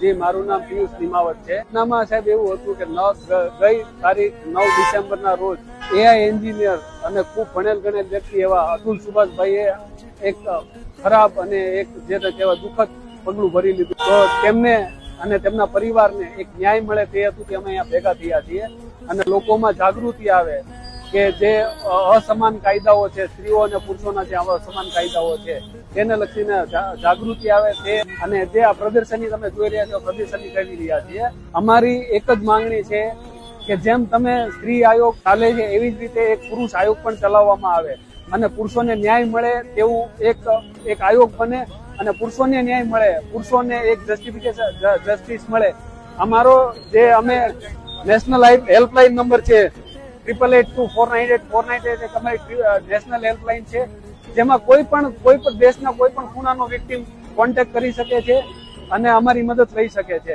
જી મારું નામ પિયુષ નિમાવત છે. નામાં સાહેબ એવું હતું કે નવ ગઈ તારીખ નવ ડિસેમ્બર ના રોજ એઆઈ એન્જિનિયર અને ખૂબ ભણેલ ગણેલ વ્યક્તિ એવા અતુલ સુભાષભાઈએ એક ખરાબ અને એક જે કહેવાય દુઃખદ પગલું ભરી લીધું. તો તેમને અને તેમના પરિવારને એક ન્યાય મળે તે હેતુથી અમે અહીંયા ભેગા થયા છીએ અને લોકોમાં જાગૃતિ આવે કે જે અસમાન કાયદાઓ છે, સ્ત્રીઓ અને પુરુષોના જે અસમાન કાયદાઓ છે, તેને લક્ષીને જાગૃતિ આવે તે અને જે આ પ્રદર્શની તમે જોઈ રહ્યા છો પ્રદર્શની કરી રહ્યા છીએ, અમારી એક જ માંગણી છે કે જેમ તમે સ્ત્રી આયોગ ચાલે છે, એવી જ રીતે એક પુરુષ આયોગ પણ ચલાવવામાં આવે. અને પુરુષોને ન્યાય મળે તેવું એક એક આયોગ બને અને પુરુષોને ન્યાય મળે, પુરુષોને એક જસ્ટિફિકેશન જસ્ટિસ મળે. અમારો જે અમે નેશનલ હેલ્પલાઇન નંબર છે triple eight two four nine eight four nine eight એક અમારી નેશનલ હેલ્પલાઇન છે. જેમાં કોઈ પણ કોઈ પણ દેશના કોઈ પણ ખૂણાનો વ્યક્તિ કોન્ટેક્ટ કરી શકે છે અને અમારી મદદ લઈ શકે છે.